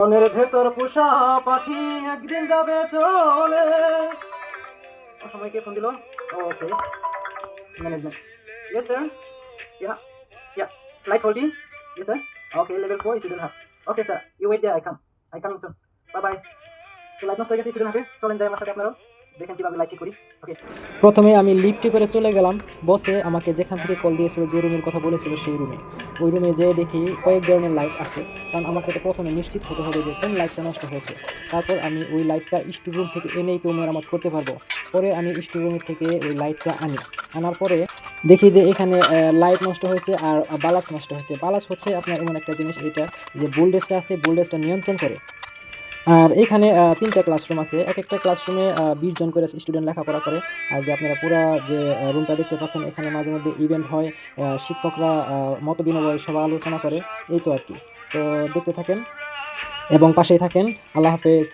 মনের ভেতর পোষা পাখি একদিন যাবে চলে। সময় সময়কে ফোন দিল? Okay management yes sir yeah yeah light holding yes sir okay level four student half okay sir you wait there I come I coming soon bye bye তো লাইট নষ্ট হয়ে গেছে স্টুডেন্ট হাফে চলেন, যাই আমার সাথে আপনারাও। দেখেন করি। ওকে প্রথমে আমি লিফটে করে চলে গেলাম। বসে আমাকে যেখান থেকে কল দিয়েছিল, যে রুমের কথা বলেছিল, সেই রুমে ওই রুমে যেয়ে দেখি কয়েক ধরনের লাইট আছে। কারণ আমাকে তো প্রথমে নিশ্চিত হতে হবে যে কোন লাইটটা নষ্ট হয়েছে। তারপর আমি ওই লাইটটা স্টোর রুম থেকে এনেই তো মেরামত করতে পারব। পরে আমি স্টোর থেকে ওই লাইটটা আনি। আনার পরে দেখি যে এখানে লাইট নষ্ট হয়েছে আর বালাস নষ্ট হয়েছে। বালাস হচ্ছে আপনার এমন একটা জিনিস এটা যে বোল্ডেজটা আছে বোল্ডেজটা নিয়ন্ত্রণ করে। আর এখানে তিনটা ক্লাসরুম আছে। এক একটা ক্লাসরুমে বিশ জন করে স্টুডেন্ট লেখাপড়া করে। আর যে আপনারা পুরা যে রুমটা দেখতে পাচ্ছেন, এখানে মাঝে মধ্যে ইভেন্ট হয় শিক্ষকরা মত বিনিময় সভা আলোচনা করে, এই তো আর কি। তো দেখতে থাকেন এবং পাশেই থাকেন। আল্লাহ হাফেজ।